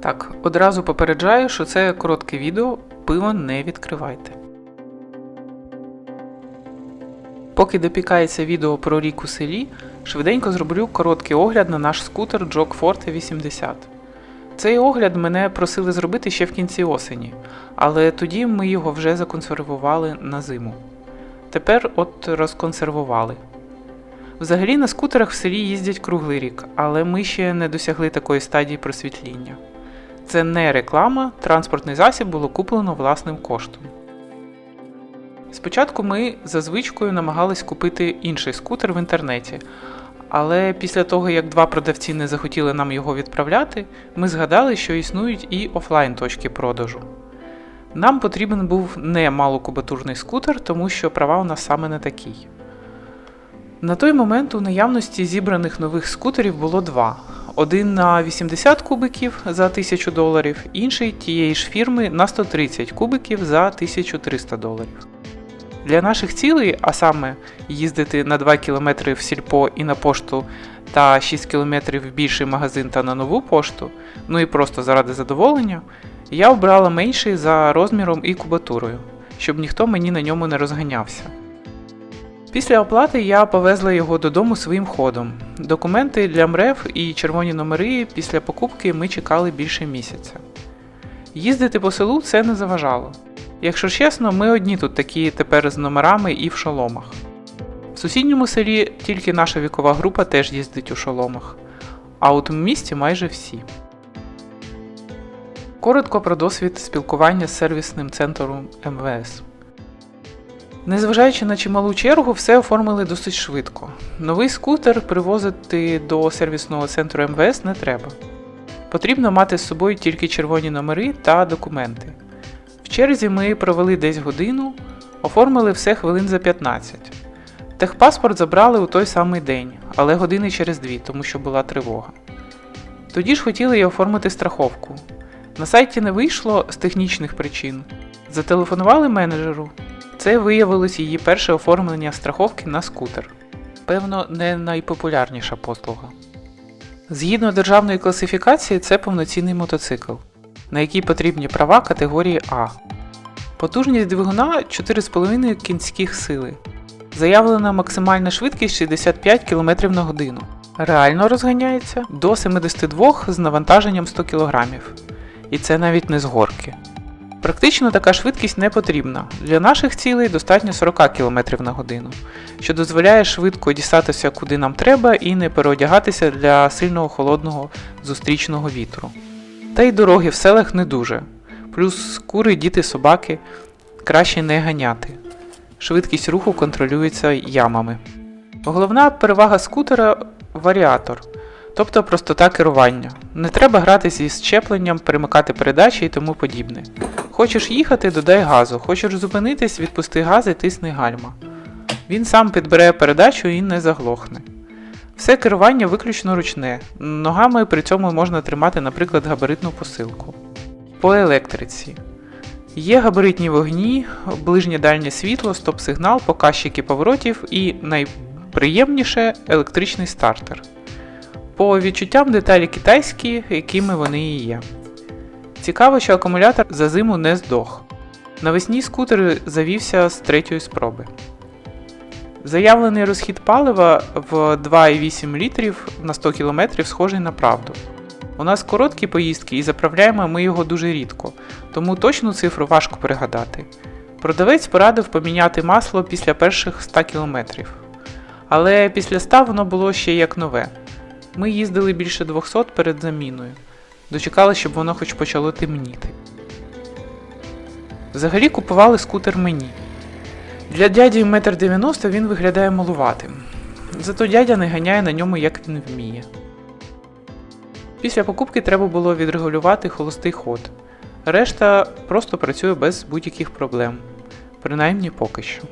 Так, одразу попереджаю, що це коротке відео, пиво не відкривайте. Поки допікається відео про рік у селі, швиденько зроблю короткий огляд на наш скутер Jog Forte 80. Цей огляд мене просили зробити ще в кінці осені, але тоді ми його вже законсервували на зиму. Тепер от розконсервували. Взагалі на скутерах в селі їздять круглий рік, але ми ще не досягли такої стадії просвітління. Це не реклама, транспортний засіб було куплено власним коштом. Спочатку ми за звичкою намагались купити інший скутер в інтернеті, але після того, як два продавці не захотіли нам його відправляти, ми згадали, що існують і офлайн точки продажу. Нам потрібен був не малокубатурний скутер, тому що права у нас саме не такий. На той момент у наявності зібраних нових скутерів було два: один на 80 кубиків за 1000 доларів, інший тієї ж фірми на 130 кубиків за 1300 доларів. Для наших цілей, а саме їздити на 2 км в сільпо і на пошту та 6 км в більший магазин та на нову пошту, ну і просто заради задоволення, я обрала менший за розміром і кубатурою, щоб ніхто мені на ньому не розганявся. Після оплати я повезла його додому своїм ходом. Документи для МРЕВ і червоні номери після покупки ми чекали більше місяця. Їздити по селу це не заважало. Якщо чесно, ми одні тут такі тепер з номерами і в шоломах. В сусідньому селі тільки наша вікова група теж їздить у шоломах, а от у місті майже всі. Коротко про досвід спілкування з сервісним центром МВС. Незважаючи на чималу чергу, все оформили досить швидко. Новий скутер привозити до сервісного центру МВС не треба. Потрібно мати з собою тільки червоні номери та документи. В черзі ми провели десь годину, оформили все хвилин за 15. Техпаспорт забрали у той самий день, але години через дві, тому що була тривога. Тоді ж хотіли й оформити страховку. На сайті не вийшло з технічних причин. Зателефонували менеджеру. Це виявилось її перше оформлення страховки на скутер. Певно, не найпопулярніша послуга. Згідно державної класифікації, це повноцінний мотоцикл, на який потрібні права категорії А. Потужність двигуна 4,5 кінських сили. Заявлена максимальна швидкість 65 км на годину. Реально розганяється до 72 з навантаженням 100 кг. І це навіть не з горки. Практично така швидкість не потрібна. Для наших цілей достатньо 40 км на годину, що дозволяє швидко дістатися куди нам треба і не переодягатися для сильного холодного зустрічного вітру. Та й дороги в селах не дуже. Плюс кури, діти, собаки краще не ганяти. Швидкість руху контролюється ямами. Головна перевага скутера варіатор, тобто простота керування. Не треба гратися із щепленням, перемикати передачі і тому подібне. Хочеш їхати, додай газу, хочеш зупинитись, відпусти газ і тисни гальма. Він сам підбере передачу і не заглохне. Все керування виключно ручне, ногами при цьому можна тримати, наприклад, габаритну посилку. По електриці. Є габаритні вогні, ближнє дальнє світло, стоп-сигнал, показчики поворотів і найприємніше електричний стартер. По відчуттям деталі китайські, якими вони і є. Цікаво, що акумулятор за зиму не здох. Навесні скутер завівся з третьої спроби. Заявлений розхід палива в 2,8 літрів на 100 км схожий на правду. У нас короткі поїздки і заправляємо ми його дуже рідко, тому точну цифру важко пригадати. Продавець порадив поміняти масло після перших 100 км. Але після 100 воно було ще як нове. Ми їздили більше 200 перед заміною. Дочекали, щоб воно хоч почало темніти. Взагалі купували скутер мені. Для дяді 1,90 м він виглядає малуватим. Зато дядя не ганяє на ньому, як він вміє. Після покупки треба було відрегулювати холостий ход. Решта просто працює без будь-яких проблем. Принаймні поки що.